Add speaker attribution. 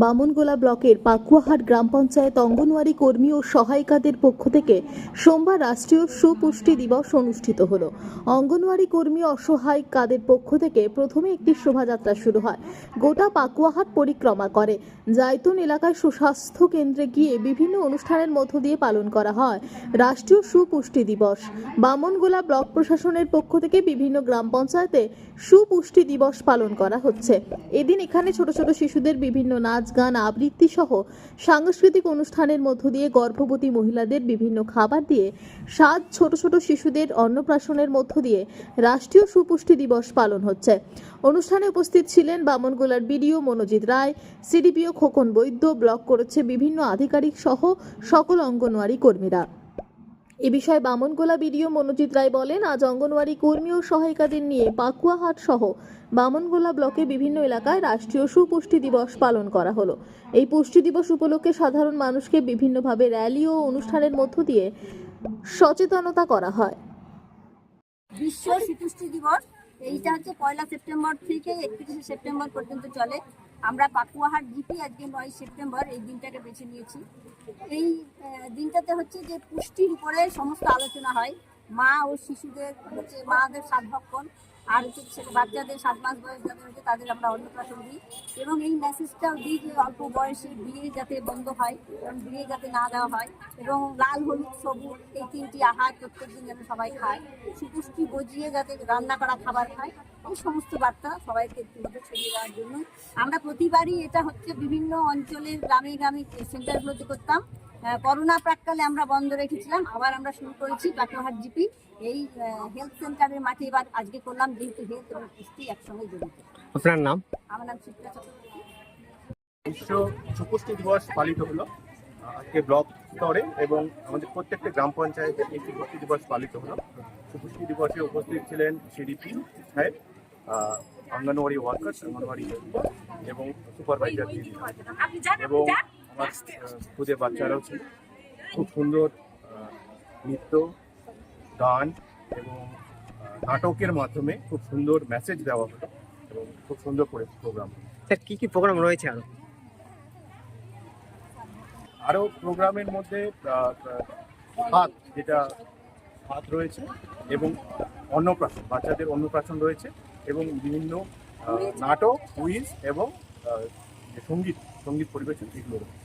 Speaker 1: বামনগোলা ব্লকের পাকুয়াহাট গ্রাম পঞ্চায়েত অঙ্গনওয়াড়ি কর্মী ও সহায়িকাদের পক্ষ থেকে সোমবার রাষ্ট্রীয় সুপুষ্টি দিবস অনুষ্ঠিত হলো। অঙ্গনওয়াড়ি কর্মী অসহায় কাদের পক্ষ থেকে প্রথমে একটি শোভাযাত্রা শুরু হয়। গোটা পাকুয়াহাট পরিক্রমা করে। জায়তুন এলাকায় সুস্বাস্থ্য কেন্দ্রে গিয়ে বিভিন্ন অনুষ্ঠানের মধ্য দিয়ে পালন করা হয় রাষ্ট্রীয় সুপুষ্টি দিবস। বামনগোলা ব্লক প্রশাসনের পক্ষ থেকে বিভিন্ন গ্রাম পঞ্চায়েতে সুপুষ্টি দিবস পালন করা হচ্ছে। এদিন এখানে ছোট ছোট শিশুদের বিভিন্ন নাচ গান, আবৃত্তি সহ সাংস্কৃতিক অনুষ্ঠানের মধ্য দিয়ে গর্ভবতী মহিলাদের বিভিন্ন খাবার দিয়ে সাত ছোট ছোট শিশুদের অন্নপ্রাশনের মধ্য দিয়ে রাষ্ট্রীয় সুপুষ্টি দিবস পালন হচ্ছে। অনুষ্ঠানে উপস্থিত ছিলেন বামনগোলার BDO Monojit Roy, CDPO Khokon Baidya, block করেছে বিভিন্ন আধিকারিক সহ সকল অঙ্গনওয়াড়ি কর্মীরা। এ বিষয়ে বামনগোলা বিডিও মনোজিৎ রায় বলেন, আজ অঙ্গনওয়াড়ি কর্মী ও সহায়িকাদের নিয়ে পাকুয়াহাট সহ বামনগোলা ব্লকে বিভিন্ন এলাকায় রাষ্ট্রীয় সুপুষ্টি দিবস পালন করা হলো। এই পুষ্টি দিবস উপলক্ষে সাধারণ মানুষকে বিভিন্নভাবে র্যালি ও অনুষ্ঠানের মধ্য দিয়ে সচেতনতা করা হয়।
Speaker 2: বিশ্ব শিশুষ্টি দিবস এইটা হচ্ছে পয়লা সেপ্টেম্বর থেকে একত্রিশে সেপ্টেম্বর পর্যন্ত চলে। আমরা পাকুয়াহার জিপি আজকে নয় সেপ্টেম্বর এই দিনটাকে বেছে নিয়েছি। এই দিনটাতে হচ্ছে যে পুষ্টির উপরে সমস্ত আলোচনা হয়। মা ও শিশুদের, হচ্ছে মাদের সাত ভক্ষণ আর হচ্ছে বাচ্চাদের সাত মাস বয়স যাদের হচ্ছে তাদের আমরা অন্নপ্রাশন দিই। এবং এই মেসেজটাও দিই যে অল্প বয়সে বিয়ে যাতে বন্ধ হয়, এবং বিয়ে যাতে না দেওয়া হয়, এবং লাল, হলুদ, সবুজ এই তিনটি আহার প্রত্যেক দিন যেন সবাই খায়। সুপুষ্টি বজিয়ে যাতে রান্না করা খাবার খায়। এই সমস্ত বার্তা সবাইকে মধ্যে ছড়িয়ে দেওয়ার জন্য। আমরা প্রতিবারই এটা হচ্ছে বিভিন্ন অঞ্চলের গ্রামে গ্রামে সেন্টারগুলোতে করতাম করোনা প্রাককালে আমরা বন্ধ রেখেছিলাম আবার আমরা শুরু করেছি পাটোহাট জিপি। এই হেলথ সেন্টারের মাঠে এবার আজকে করলাম যেহেতু হেলথ এবং পুষ্টি একসঙ্গে জড়িত।
Speaker 3: আপনার নাম?
Speaker 2: আমার নাম চিত্রা চক্রবর্তী।
Speaker 4: বিশ্ব সুপুষ্টি দিবস পালিত হলো আজকে ব্লক স্তরে এবং আমাদের প্রত্যেকটা গ্রাম পঞ্চায়েতে এই সুপুষ্টি দিবস পালিত হলো। সুপুষ্টি দিবসে উপস্থিত ছিলেন সিডিপি সাহেব অঙ্গনওয়াড়ি ওয়ার্কার্স অঙ্গনওয়াড়ি এবং সুপারভাইজার এবং আমার খুদে বাচ্চারাও ছিল। খুব সুন্দর নৃত্য গান এবং নাটকের মাধ্যমে খুব সুন্দর মেসেজ দেওয়া হলো এবং খুব সুন্দর করে প্রোগ্রাম
Speaker 3: স্যার কি কি প্রোগ্রাম রয়েছে আরও?
Speaker 4: আরও প্রোগ্রামের মধ্যে হাত যেটা হাত রয়েছে এবং অন্নপ্রাশন বাচ্চাদের অন্নপ্রাশন রয়েছে এবং বিভিন্ন নাটক কুইজ এবং সংগীত সংগীত পরিবেশন এগুলো রয়েছে।